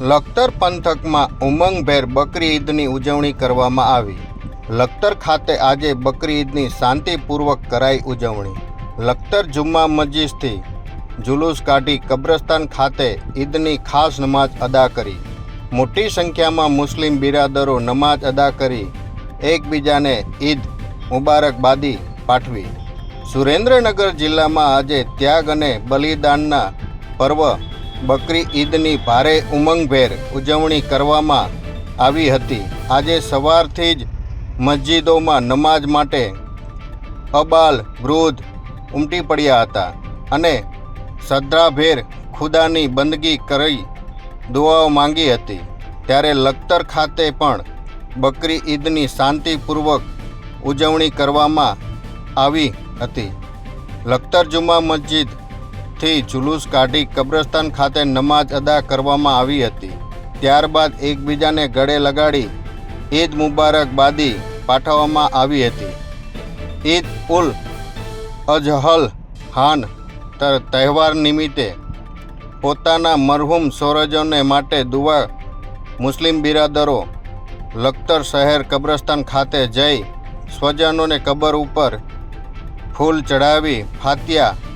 લખતર પંથકમાં ઉમંગભેર બકરી ઈદની ઉજવણી કરવામાં આવી. લખતર ખાતે આજે બકરી ઈદની શાંતિપૂર્વક કરાઈ ઉજવણી. લખતર જુમ્મા મસ્જિદથી જુલુસ કાઢી કબ્રસ્તાન ખાતે ઈદની ખાસ નમાજ અદા કરી. મોટી સંખ્યામાં મુસ્લિમ બિરાદરો નમાજ અદા કરી એકબીજાને ઈદ મુબારકબાદી પાઠવી. સુરેન્દ્રનગર જિલ્લામાં આજે ત્યાગ અને બલિદાનના પર્વ બકરી ઈદની ભારે ઉમંગભેર ઉજવણી કરવામાં આવી હતી. આજે સવારથી જ મસ્જિદોમાં નમાજ માટે અબાલ વૃદ્ધ ઉમટી પડ્યા હતા અને શ્રદ્ધાભેર ખુદાની બંદગી કરી દુઆઓ માંગી હતી. ત્યારે લખતર ખાતે પણ બકરી ઈદની શાંતિપૂર્વક ઉજવણી કરવામાં આવી હતી. લખતર જુમા મસ્જિદથી જુલુસ કાઢી કબ્રસ્તાન ખાતે નમાજ અદા કરવામાં આવી હતી. ત્યારબાદ એકબીજાને ગળે લગાડી ઈદ મુબારકબાદી પાઠવવામાં આવી હતી. ઈદ ઉલ અજહલ હાન તહેવાર નિમિત્તે પોતાના મરહુમ સ્વરજોને માટે દુવા મુસ્લિમ બિરાદરો લખતર શહેર કબ્રસ્તાન ખાતે જઈ સ્વજનોને કબર ઉપર ફૂલ ચડાવી ફાતિયા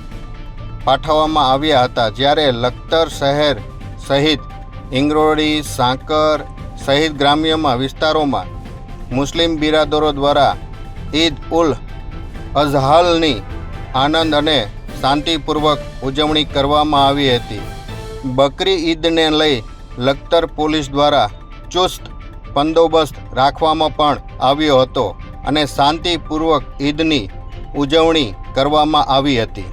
પાઠવવામાં આવ્યા હતા, જ્યારે લખતર શહેર સહિત ઇંગરોળી, સાંકર સહિત ગ્રામ્યમાં વિસ્તારોમાં મુસ્લિમ બિરાદરો દ્વારા ઈદ ઉલ અઝહાલની આનંદ અને શાંતિપૂર્વક ઉજવણી કરવામાં આવી હતી. બકરી ઈદને લઈ લખતર પોલીસ દ્વારા ચુસ્ત બંદોબસ્ત રાખવામાં પણ આવ્યો હતો અને શાંતિપૂર્વક ઈદની ઉજવણી કરવામાં આવી હતી.